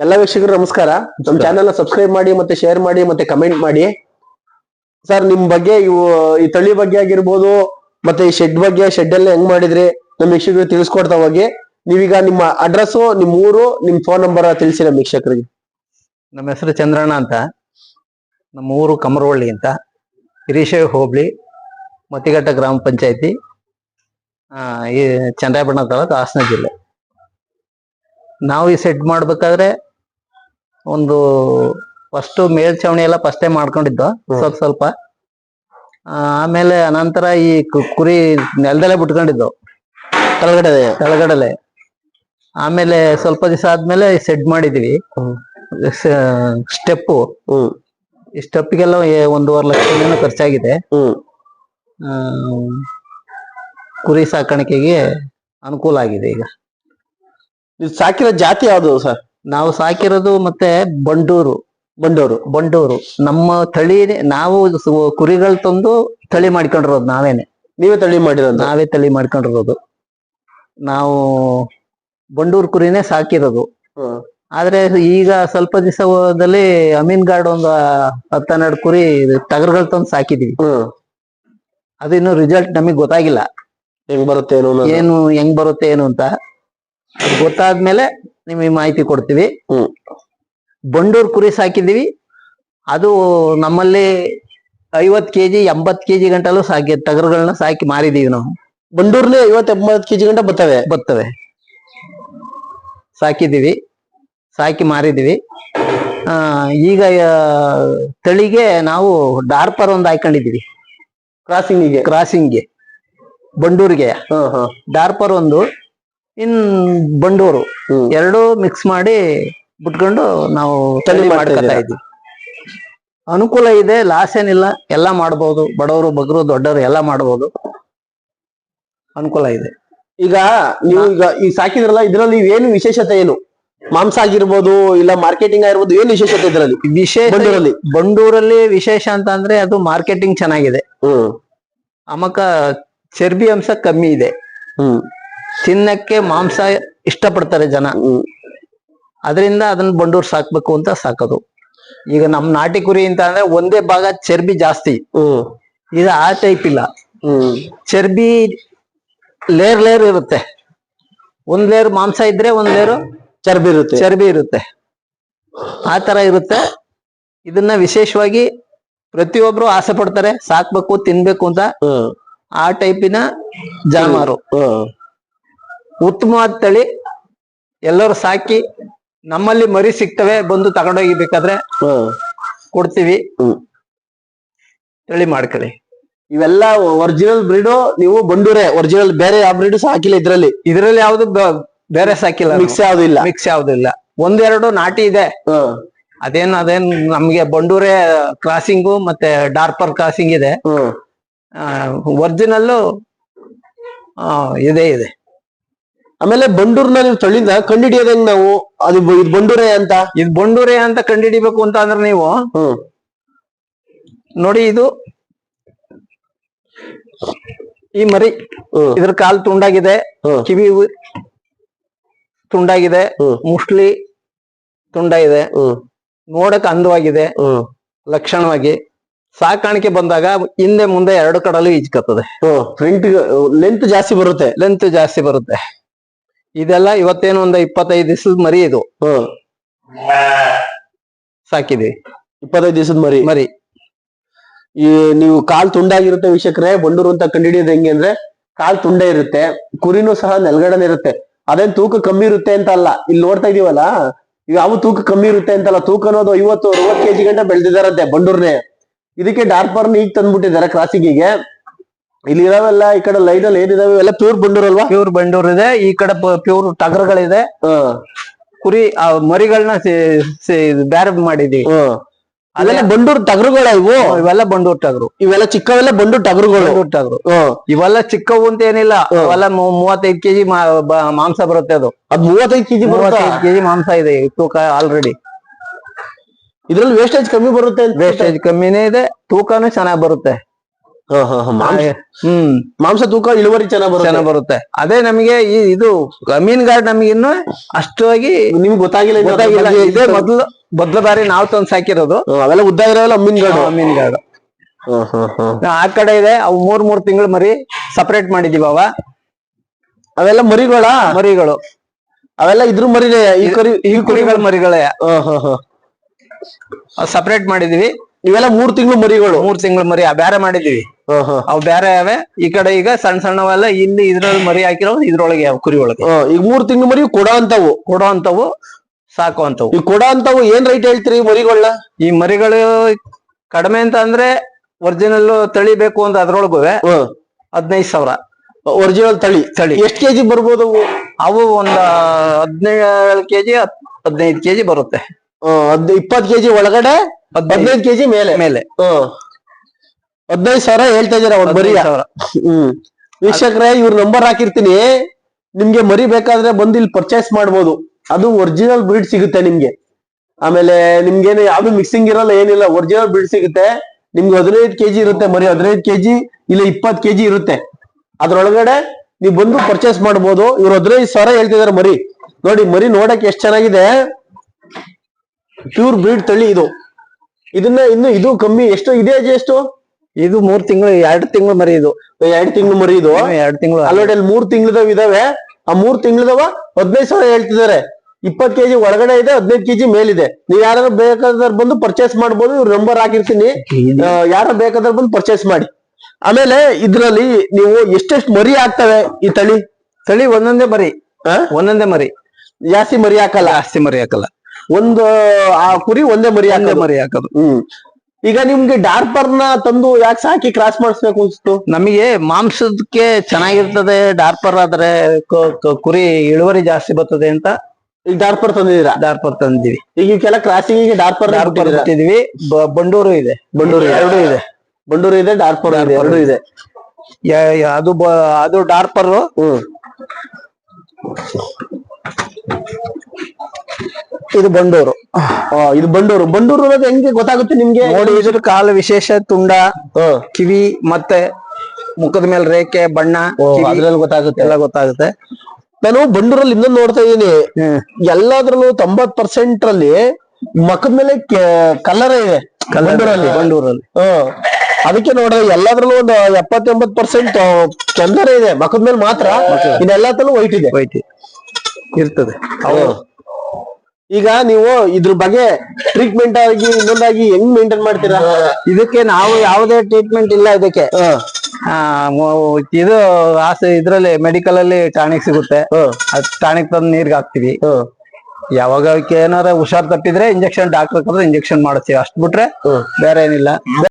ಎಲ್ಲ ವೀಕ್ಷಕರು ನಮಸ್ಕಾರ. ನಮ್ಮ ಚಾನೆಲ್ ಸಬ್ಸ್ಕ್ರೈಬ್ ಮಾಡಿ ಮತ್ತೆ ಶೇರ್ ಮಾಡಿ ಮತ್ತೆ ಕಮೆಂಟ್ ಮಾಡಿ. ಸರ್ ನಿಮ್ ಬಗ್ಗೆ ಇವು ಈ ತಳಿ ಬಗ್ಗೆ ಆಗಿರ್ಬೋದು ಮತ್ತೆ ಈ ಶೆಡ್ ಬಗ್ಗೆ ಶೆಡ್ ಎಲ್ಲ ಹೆಂಗ್ ಮಾಡಿದ್ರಿ ನಮ್ಮ ವೀಕ್ಷಕರಿಗೆ ತಿಳಿಸ್ಕೊಡ್ತಾ ಹೋಗಿ. ನೀವೀಗ ನಿಮ್ಮ ಅಡ್ರೆಸ್ ನಿಮ್ ಊರು ನಿಮ್ ಫೋನ್ ನಂಬರ್ ತಿಳಿಸಿ ನಮ್ಮ ವೀಕ್ಷಕರಿಗೆ. ನಮ್ಮ ಹೆಸರು ಚಂದ್ರಣ್ಣ ಅಂತ. ನಮ್ಮ ಊರು ಕಮರವಳ್ಳಿ ಅಂತ. ಹಿರೀಶೆ ಹೋಬ್ಳಿ ಮತಿಘಟ್ಟ ಗ್ರಾಮ ಪಂಚಾಯತಿ. ಆ, ಈ ಚಂದ್ರಾಯಪಟ್ಟಣ ತಾಲೂಕು ಹಾಸನ ಜಿಲ್ಲೆ. ನಾವು ಈ ಸೆಟ್ ಮಾಡ್ಬೇಕಾದ್ರೆ ಒಂದು ಫಸ್ಟ್ ಮೇಲ್ಛಾವಣಿ ಎಲ್ಲ ಫಸ್ಟೇ ಮಾಡ್ಕೊಂಡಿದ್ದು. ಸ್ವಲ್ಪ ಸ್ವಲ್ಪ. ಆ, ಆಮೇಲೆ ಅನಂತರ ಈ ಕುರಿ ನೆಲದಲ್ಲೇ ಬಿಟ್ಕೊಂಡಿದ್ದು. ಕೆಳಗಡೆ ಕೆಳಗಡಲೆ ಆಮೇಲೆ ಸ್ವಲ್ಪ ದಿವಸ ಆದ್ಮೇಲೆ ಸೆಡ್ ಮಾಡಿದ್ವಿ. ಸ್ಟೆಪ್ ಸ್ಟೆಪ್ಪು ಈ ಸ್ಟೆಪ್ಗೆಲ್ಲ ಒಂದೂವರೆ ಲಕ್ಷ ಖರ್ಚಾಗಿದೆ. ಕುರಿ ಸಾಕಾಣಿಕೆಗೆ ಅನುಕೂಲ ಆಗಿದೆ ಈಗ. ನೀವು ಸಾಕಿರೋ ಜಾತಿ ಯಾವ್ದು ಸರ್? ನಾವು ಸಾಕಿರೋದು ಮತ್ತೆ ಬಂಡೂರು ಬಂಡೂರು ಬಂಡೂರು. ನಮ್ಮ ತಳಿ ನಾವು ಕುರಿಗಳು ತಂದು ತಳಿ ಮಾಡ್ಕೊಂಡಿರೋದು ನಾವೇನೆ. ನೀವೇ ತಳಿ ಮಾಡಿರೋದು? ನಾವೇ ತಳಿ ಮಾಡ್ಕೊಂಡಿರೋದು. ನಾವು ಬಂಡೂರು ಕುರಿನೇ ಸಾಕಿರೋದು. ಆದ್ರೆ ಈಗ ಸ್ವಲ್ಪ ದಿವಸದಲ್ಲಿ ಅಮೀನ್ ಗಾರ್ಡ್ ಒಂದು ಹತ್ತೆರಡು ಕುರಿ ಟಗರ್ಗಳು ತಂದು ಸಾಕಿದೀವಿ. ಅದಿನ್ನು ರಿಸಲ್ಟ್ ನಮಗ್ ಗೊತ್ತಾಗಿಲ್ಲ. ಹೆಂಗ್ ಬರುತ್ತೆ ಏನು ಏನು ಹೆಂಗ್ ಬರುತ್ತೆ ಏನು ಅಂತ. ಗೊತ್ತಾದ್ಮೇಲೆ ನಿಮಗೆ ಮಾಹಿತಿ ಕೊಡ್ತೀವಿ. ಬಂಡೂರು ಕುರಿ ಸಾಕಿದೀವಿ ಅದು ನಮ್ಮಲ್ಲಿ ಐವತ್ ಕೆಜಿ ಎಂಬತ್ ಕೆಜಿ ಗಂಟಲು ಸಾಕಿ ಟಗರುಗಳನ್ನ ಸಾಕಿ ಮಾರಿದೀವಿ ನಾವು. ಬಂಡೂರ್ಲಿ ಐವತ್ ಎಂಬತ್ ಕೆಜಿ ಗಂಟ ಬರ್ತವೆ ಬರ್ತವೆ ಸಾಕಿದೀವಿ ಸಾಕಿ ಮಾರಿದೀವಿ. ಈಗ ತಳಿಗೆ ನಾವು ಡಾರ್ಪರ್ ಒಂದು ಹಾಕೊಂಡಿದೀವಿ ಕ್ರಾಸಿಂಗಿಗೆ ಕ್ರಾಸಿಂಗ್ಗೆ ಬಂಡೂರಿಗೆ. ಡಾರ್ಪರ್ ಒಂದು ಇನ್ ಬಂಡೂರು ಎರಡು ಮಿಕ್ಸ್ ಮಾಡಿ ಬಿಟ್ಕೊಂಡು ನಾವು ತಲೆ ಮಾಡ್ಕೊತಾ ಇದ್ವಿ ಅನುಕೂಲ ಇದೆ ಲಾಸ್ ಏನಿಲ್ಲ ಎಲ್ಲ ಮಾಡ್ಬೋದು. ಬಡವರು ಬಗ್ರು ದೊಡ್ಡವರು ಎಲ್ಲ ಮಾಡ್ಬೋದು. ಅನುಕೂಲ ಇದೆ. ಈಗ ನೀವು ಈಗ ಈ ಸಾಕಿದ್ರಲ್ಲ ಇದ್ರಲ್ಲಿ ಏನು ವಿಶೇಷತೆ ಏನು? ಮಾಂಸ ಆಗಿರ್ಬೋದು ಇಲ್ಲ ಮಾರ್ಕೆಟಿಂಗ್ ಆಗಿರ್ಬೋದು ಏನು ವಿಶೇಷತೆ ಇದ್ರಲ್ಲಿ? ವಿಶೇಷ ಬಂಡೂರಲ್ಲಿ? ಬಂಡೂರಲ್ಲಿ ವಿಶೇಷ ಅಂತ ಅಂದ್ರೆ ಅದು ಮಾರ್ಕೆಟಿಂಗ್ ಚೆನ್ನಾಗಿದೆ. ಹ್ಮ್. ಅಮಕ ಚರ್ಬಿ ಅಂಶ ಕಮ್ಮಿ ಇದೆ. ಹ್ಮ್. ತಿನ್ನಕ್ಕೆ ಮಾಂಸ ಇಷ್ಟಪಡ್ತಾರೆ ಜನ. ಅದರಿಂದ ಅದನ್ನ ಬಂಡೂರ್ ಸಾಕ್ಬೇಕು ಅಂತ ಸಾಕೋದು. ಈಗ ನಮ್ ನಾಟಿ ಕುರಿ ಅಂತ ಅಂದ್ರೆ ಒಂದೇ ಭಾಗ ಚರ್ಬಿ ಜಾಸ್ತಿ. ಹ್ಮ್ ಇದು ಆ ಟೈಪ್ ಇಲ್ಲ. ಹ್ಮ್ ಚರ್ಬಿ ಲೇರ್ ಲೇರ್ ಇರುತ್ತೆ. ಒಂದ್ ಲೇರ್ ಮಾಂಸ ಇದ್ರೆ ಒಂದ್ ಲೇರು ಚರ್ಬಿ ಇರುತ್ತೆ. ಚರ್ಬಿ ಇರುತ್ತೆ. ಆ ತರ ಇರುತ್ತೆ. ಇದನ್ನ ವಿಶೇಷವಾಗಿ ಪ್ರತಿಯೊಬ್ರು ಆಸೆ ಪಡ್ತಾರೆ ಸಾಕ್ಬೇಕು ತಿನ್ಬೇಕು ಅಂತ. ಹ್ಮ್ ಆ ಟೈಪಿನ ಜಾನುವಾರು. ಹ್ಮ್ ಉತ್ತಮವಾದ ತಳಿ ಎಲ್ಲರೂ ಸಾಕಿ ನಮ್ಮಲ್ಲಿ ಮರಿ ಸಿಗ್ತವೆ ಬಂದು ತಗೊಂಡೋಗಿ ಬೇಕಾದ್ರೆ ಹ್ಮ್. ಕೊಡ್ತೀವಿ ತಳಿ ಮಾಡ್ಕೊಳ್ಳಿ. ಇವೆಲ್ಲ ಒರಿಜಿನಲ್ ಬ್ರೀಡು ನೀವು ಬಂಡೂರೆ ಒರಿಜಿನಲ್ ಬೇರೆ ಯಾವ ಬ್ರೀಡು ಹಾಕಿಲ್ಲ ಇದ್ರಲ್ಲಿ. ಇದ್ರಲ್ಲಿ ಯಾವ್ದು ಬೇರೆ ಸಾಕಿಲ್ಲ ಮಿಕ್ಸ್ ಯಾವ್ದು ಇಲ್ಲ. ಮಿಕ್ಸ್ ಯಾವ್ದು ಇಲ್ಲ. ಒಂದೆರಡು ನಾಟಿ ಇದೆ. ಅದೇನ್ ಅದೇನ್ ನಮ್ಗೆ ಬಂಡೂರೆ ಕ್ರಾಸಿಂಗು ಮತ್ತೆ ಡಾರ್ಪರ್ ಕ್ರಾಸಿಂಗ್ ಇದೆ. ಒರಿಜಿನಲ್ ಒರಿಜಿನಲ್ಲು ಇದೆ ಇದೆ. ಆಮೇಲೆ ಬಂಡೂರ್ನ ನೀವು ತಳ್ಳಿಂದ ಕಂಡಿಡಿಯೋದ್ ಹೆಂಗ್ ನಾವು? ಅದು ಇದು ಬಂಡೂರೆ ಅಂತ? ಇದು ಬಂಡೂರೆ ಅಂತ ಕಂಡಿಡಿಬೇಕು ಅಂತ ಅಂದ್ರೆ ನೀವು ಹ್ಮ್. ನೋಡಿ ಇದು ಈ ಮರಿ ಹ್ಮ್. ಇದ್ರ ಕಾಲ್ ತುಂಡಾಗಿದೆ ಹ್ಮ್. ಕಿವಿ ಉ- ತುಂಡಾಗಿದೆ ಹ್ಮ್. ತುಂಡ ತುಂಡಾಗಿದೆ ಹ್ಮ್. ನೋಡಕ್ ಅಂದವಾಗಿದೆ ಹ್ಮ್. ಲಕ್ಷಣವಾಗಿ. ಸಾಕಾಣಿಕೆ ಬಂದಾಗ ಹಿಂದೆ ಮುಂದೆ ಎರಡು ಕಡಲು ಈಜ್ಕತ್ತದೆ. ಹ್ಮ್. ಫ್ರಂಟ್ ಲೆಂತ್ ಜಾಸ್ತಿ ಬರುತ್ತೆ. ಲೆಂತ್ ಜಾಸ್ತಿ ಬರುತ್ತೆ. ಇದೆಲ್ಲ ಇವತ್ತೇನು ಒಂದ್ ಇಪ್ಪತ್ತೈದು ದಿವಸದ ಮರಿ ಇದು. ಹ್ಮ್. ಸಾಕಿದೆ. ಇಪ್ಪತ್ತೈದು ದಿವಸದ ಮರಿ. ಮರಿ. ಈ ನೀವು ಕಾಲ್ ತುಂಡಾಗಿರುತ್ತೆ ವೀಕ್ಷಕರೇ ಬಂಡೂರು ಅಂತ ಕಂಡಿಡಿಯೋದು ಹೆಂಗೆ ಅಂದ್ರೆ ಕಾಲ್ ತುಂಡೆ ಇರುತ್ತೆ ಕುರಿನೂ ಸಹ ನೆಲಗಡನೆ ಇರುತ್ತೆ. ಅದೇನ್ ತೂಕ ಕಮ್ಮಿ ಇರುತ್ತೆ ಅಂತ ಅಲ್ಲ ಇಲ್ಲಿ ನೋಡ್ತಾ ಇದೀವಲ್ಲ? ಯಾವ ತೂಕ ಕಮ್ಮಿ ಇರುತ್ತೆ ಅಂತಲ್ಲ ತೂಕ ಅನ್ನೋದು ಐವತ್ತು ಅರವತ್ತು ಕೆಜಿ ಗಂಟೆ ಬೆಳೆದಿದಾರಂತೆ ಬಂಡೂರ್ನೇ. ಇದಕ್ಕೆ ಡಾರ್ಪರ್ನ ಈಗ ತಂದ್ಬಿಟ್ಟಿದ್ದಾರೆ ಕ್ರಾಸಿಂಗಿಗೆ. ಇಲ್ಲಿ ಇರೋವೆಲ್ಲ ಈ ಕಡೆ ಲೈನ್ ಅಲ್ಲಿ ಏನಿದಾವೆ ಎಲ್ಲ ಪ್ಯೂರ್ ಬಂಡೂರ್ ಅಲ್ವಾ? ಪ್ಯೂರ್ ಬಂಡೂರ್ ಇದೆ. ಈ ಕಡೆ ಪ್ಯೂರ್ ಟಗರ್ಗಳಿದೆ. ಕುರಿ ಆ ಮರಿಗಳನ್ನ ಬೇರೆ ಮಾಡಿದೀವಿ ಅಲ್ಲೆಲ್ಲ ಬಂಡೂರ್ ಟಗರುಗಳ ಇವು? ಇವೆಲ್ಲ ಬಂಡೂರ್ ಟಗರು. ಇವೆಲ್ಲ ಚಿಕ್ಕವೆಲ್ಲ ಬಂಡೂರ್ ಟಗರುಗಳು. ಟಗರು. ಇವೆಲ್ಲ ಚಿಕ್ಕವು ಅಂತ ಏನಿಲ್ಲ. ಇವೆಲ್ಲ ಅವೆಲ್ಲ ಮೂವತ್ತೈದು ಕೆಜಿ ಮಾಂಸ ಬರುತ್ತೆ ಅದು. ಅದ್ ಮೂವತ್ತೈದು ಕೆಜಿ ಬರುತ್ತೆ? ಮೂವತ್ತೈದು ಕೆಜಿ ಮಾಂಸ ಇದೆ ತೂಕ ಆಲ್ರೆಡಿ ಇದ್ರಲ್ಲಿ ವೇಸ್ಟೇಜ್ ಕಮ್ಮಿ ಬರುತ್ತೆ ವೇಸ್ಟೇಜ್ ಕಮ್ಮಿನೇ ಇದೆ. ತೂಕನೂ ಚೆನ್ನಾಗಿ ಬರುತ್ತೆ. ಹ್ಮ್. ಮಾಂಸ ತೂಕ ಇಳುವರಿ ಚೆನ್ನಾಗಿ ಬರುತ್ತೆ. ಚೆನ್ನಾಗ್ ಬರುತ್ತೆ. ಅದೇ ನಮಗೆ ಈ ಇದು ಗಾರ್ಡ್ ನಮಗೆ ಇನ್ನು ಅಷ್ಟಾಗಿ ನಿಮ್ಗೆ ಗೊತ್ತಾಗಿಲ್ಲ ಗೊತ್ತಾಗಿಲ್ಲ. ಇದೇ ಮೊದ್ಲು ಮೊದ್ಲ ಬಾರಿ ನಾವು ತಂದು ಸಾಕಿರೋದು. ಅವೆಲ್ಲ ಉದ್ದ ಇರೋಲ್ಲ ಮೀನ್ಗಳು ಗಾರ್ಡ್. ಆ ಕಡೆ ಇದೆ ಅವು ಮೂರ್ ಮೂರ್ ತಿಂಗಳು ಮರಿ ಸಪರೇಟ್ ಮಾಡಿದೀವಿ ಅವ. ಅವೆಲ್ಲ ಮರಿಗಳ? ಮರಿಗಳು. ಅವೆಲ್ಲ ಇದ್ರ ಮರಿನೇ ಈ ಕುರಿ ಈ ಕುರಿಗಳ ಮರಿಗಳೇ. ಸಪರೇಟ್ ಮಾಡಿದೀವಿ. ಇವೆಲ್ಲ ಮೂರ್ ತಿಂಗಳು ಮರಿಗಳು. ಮೂರ್ ತಿಂಗಳು ಮರಿ ಬೇರೆ ಮಾಡಿದೀವಿ. ಅವು ಬ್ಯಾರೆ ಯಾವೆ ಈ ಕಡೆ ಈಗ ಸಣ್ಣ ಸಣ್ಣವೆಲ್ಲ ಇಲ್ಲಿ ಇದ್ರಲ್ಲಿ ಮರಿ ಹಾಕಿರೋ ಇದ್ರೊಳಗೆ ಯಾವ ಕುರಿ ಒಳಗೆ. ಈಗ ಮೂರ್ ತಿಂಗಳು ಮರಿ ಕೊಡೋ ಅಂತವು. ಕೊಡೋ ಅಂತವು ಸಾಕು ಅಂತವು. ಈ ಕೊಡೋ ಅಂತವು ಏನ್ ರೈಟ್ ಹೇಳ್ತೀರಿ ಮರಿಗಳ ಈ ಮರಿಗಳು ಕಡಿಮೆ ಅಂತ ಅಂದ್ರೆ ಒರಿಜಿನಲ್ ತಳಿ ಬೇಕು ಅಂತ ಅದ್ರೊಳಗು ಹದಿನೈದು ಸಾವಿರ. ಒರಿಜಿನಲ್ ತಳಿ. ತಳಿ. ಎಷ್ಟು ಕೆಜಿ ಬರ್ಬೋದು ಅವು? ಅವು ಒಂದ್ ಹದಿನೇಳು ಕೆಜಿ ಹದಿನೈದು ಕೆಜಿ ಬರುತ್ತೆ. ಇಪ್ಪತ್ತು ಕೆಜಿ ಒಳಗಡೆ ಹದಿನೈದು ಕೆಜಿ ಮೇಲೆ. ಮೇಲೆ. ಹದಿನೈದು ಸಾವಿರ ಹೇಳ್ತಾ ಇದೀರ ಒಂದ್ ಬರೀ ಹ್ಮ್. ವೀಕ್ಷಕರೇ ಇವ್ರ ನಂಬರ್ ಹಾಕಿರ್ತೀನಿ. ನಿಮ್ಗೆ ಮರಿ ಬೇಕಾದ್ರೆ ಬಂದು ಇಲ್ಲಿ ಪರ್ಚೇಸ್ ಮಾಡ್ಬೋದು. ಅದು ಒರಿಜಿನಲ್ ಬ್ರೀಡ್ ಸಿಗುತ್ತೆ ನಿಮ್ಗೆ. ಆಮೇಲೆ ನಿಮ್ಗೇನು ಯಾವ್ದು ಮಿಕ್ಸಿಂಗ್ ಇರಲ್ಲ ಏನಿಲ್ಲ ಒರಿಜಿನಲ್ ಬ್ರೀಡ್ ಸಿಗುತ್ತೆ. ನಿಮ್ಗೆ ಹದಿನೈದು ಕೆಜಿ ಇರುತ್ತೆ ಮರಿ. ಹದಿನೈದು ಕೆಜಿ ಇಲ್ಲ ಇಪ್ಪತ್ ಕೆಜಿ ಇರುತ್ತೆ. ಅದ್ರೊಳಗಡೆ ನೀವು ಬಂದು ಪರ್ಚೇಸ್ ಮಾಡ್ಬೋದು. ಇವ್ರು ಹದಿನೈದು ಸಾವಿರ ಹೇಳ್ತಿದಾರೆ ಮರಿ. ನೋಡಿ ಮರಿ ನೋಡಕ್ಕೆ ಎಷ್ಟ್ ಚೆನ್ನಾಗಿದೆ. ಪ್ಯೂರ್ ಬ್ರೀಡ್ ತಳಿ ಇದು. ಇದನ್ನ ಇನ್ನು ಇದು ಕಮ್ಮಿ. ಎಷ್ಟು? ಇದೆ ಎಷ್ಟು? ಇದು ಮೂರ್ ತಿಂಗಳು ಎರಡು ತಿಂಗಳು ಮರಿ ಇದು. ಎರಡ್ ತಿಂಗಳು ಮರಿ ಇದು? ಎರಡು ತಿಂಗಳು. ಆಲ್ರೆಡಿ ಅಲ್ಲಿ ಮೂರ್ ತಿಂಗಳದವ್ ಇದಾವೆ? ಆ ಮೂರ್ ತಿಂಗಳದವ ಹದಿನೈದು ಸಾವಿರ ಹೇಳ್ತಿದ್ದಾರೆ. ಇಪ್ಪತ್ ಕೆಜಿ ಒಳಗಡೆ ಇದೆ ಹದಿನೈದು ಕೆಜಿ ಮೇಲಿದೆ. ನೀವ್ ಯಾರು ಬೇಕಾದ್ರೆ ಬಂದು ಪರ್ಚೇಸ್ ಮಾಡ್ಬೋದು ಇವ್ರ ನಂಬರ್ ಹಾಕಿರ್ತೀನಿ. ಯಾರ ಬೇಕಾದ್ರೆ ಬಂದು ಪರ್ಚೇಸ್ ಮಾಡಿ. ಆಮೇಲೆ ಇದ್ರಲ್ಲಿ ನೀವು ಎಷ್ಟೆಷ್ಟು ಮರಿ ಆಗ್ತವೆ ಈ ತಳಿ? ತಳಿ ಒಂದೊಂದೇ ಮರಿ? ಒಂದೊಂದೇ ಮರಿ. ಜಾಸ್ತಿ ಮರಿ ಹಾಕಲ್ಲ? ಜಾಸ್ತಿ ಮರಿ ಹಾಕಲ್ಲ. ಒಂದು ಆ ಕುರಿ ಒಂದೇ ಮರಿ ಒಂದೇ ಮರಿ ಹಾಕೋದು. ಹ್ಮ್. ಈಗ ನಿಮ್ಗೆ ಡಾರ್ಪರ್ನ ತಂದು ಯಾಕೆ ಸಾಕಿ ಕ್ರಾಸ್ ಮಾಡಿಸ್ಬೇಕು ಅನ್ಸ್ತು? ನಮಗೆ ಮಾಂಸಕ್ಕೆ ಚೆನ್ನಾಗಿರ್ತದೆ ಡಾರ್ಪರ್ ಆದ್ರೆ ಕ- ಕ- ಕುರಿ ಇಳುವರಿ ಜಾಸ್ತಿ ಬರ್ತದೆ ಅಂತ ಈಗ ಡಾರ್ಪರ್ ತಂದಿದ್ದೀರಾ? ಡಾರ್ಪರ್ ತಂದಿವಿ ಈಗ ಇವಕ್ಕೆಲ್ಲ ಕ್ರಾಸಿಂಗ್ ಡಾರ್ಪರ್ ಡಾರ್ಪರ್ ಬಿಟ್ಟಿದೀವಿ ಬ- ಬಂಡೂರು ಇದೆ. ಬಂಡೂರು. ಎರಡು ಇದೆ. ಬಂಡೂರು ಇದೆ ಡಾರ್ಪರ್ ಇದೆ. ಎರಡು ಇದೆ. ಯ- ಯ- ಅದು ಬ- ಅದು ಡಾರ್ಪರ್ ಹ್ಮ್. ಇದು ಬಂಡೂರು. ಇದು ಬಂಡೂರು. ಬಂಡೂರು ಅನ್ನೋದು ಹೆಂಗೆ ಗೊತ್ತಾಗುತ್ತೆ ನಿಮ್ಗೆ? ನೋಡಿ ಇದ್ರ ಕಾಲ ವಿಶೇಷ ತುಂಡ. ಕಿವಿ ಮತ್ತೆ ಮುಖದ ಮೇಲೆ ರೇಖೆ ಬಣ್ಣ ಅದ್ರಲ್ಲಿ ಗೊತ್ತಾಗುತ್ತೆ. ಎಲ್ಲ ಗೊತ್ತಾಗುತ್ತೆ. ನಾನು ಬಂಡೂರಲ್ಲಿ ಇನ್ನೊಂದು ನೋಡ್ತಾ ಇದ್ದೀನಿ. ಎಲ್ಲಾದ್ರಲ್ಲೂ ತೊಂಬತ್ ಪರ್ಸೆಂಟ್ ಅಲ್ಲಿ ಮಖದ ಮೇಲೆ ಕಲರ್ ಇದೆ. ಬಂಡೂರಲ್ಲಿ. ಬಂಡೂರಲ್ಲಿ. ಹಾ. ಅದಕ್ಕೆ ನೋಡ್ರಿ ಎಲ್ಲಾದ್ರಲ್ಲೂ ಒಂದು ಎಪ್ಪತ್ತೊಂಬತ್ ಪರ್ಸೆಂಟ್ ಕೆಂದರ ಇದೆ. ಮಖದ ಮೇಲೆ ಮಾತ್ರ. ಇನ್ನೆಲ್ಲತಲ್ಲೂ ವೈಟ್ ಇದೆ. ವೈಟ್ ಇರ್ತದೆ. ಈಗ ನೀವು ಇದ್ರ ಬಗ್ಗೆ ಟ್ರೀಟ್ಮೆಂಟ್ ಆಗಿ ಇನ್ನೊಂದಾಗಿ ಹೆಂಗ್ ಮೇಂಟೈನ್ ಮಾಡ್ತೀರಾ? ಇದಕ್ಕೆ ನಾವು ಯಾವುದೇ ಟ್ರೀಟ್ಮೆಂಟ್ ಇಲ್ಲ ಇದಕ್ಕೆ. ಆ, ಮೊ- ಇದು ಆಸೆ ಇದ್ರಲ್ಲಿ ಮೆಡಿಕಲ್ ಅಲ್ಲಿ ಟಾನಿಕ್ ಸಿಗುತ್ತೆ. ಟಾನಿಕ್ ತಂದು ನೀರ್ಗೆ ಹಾಕ್ತಿವಿ. ಹಾ. ಯಾವಾಗ ಅವಕ್ಕೆ ಏನಾರ ಹುಷಾರ್ ತಪ್ಪಿದ್ರೆ ಇಂಜೆಕ್ಷನ್ ಡಾಕ್ಟರ್ ಕರೆದ್ರೆ ಇಂಜೆಕ್ಷನ್ ಮಾಡ್ತೀವಿ. ಅಷ್ಟ್ ಬಿಟ್ರೆ ಬೇರೆ ಏನಿಲ್ಲ.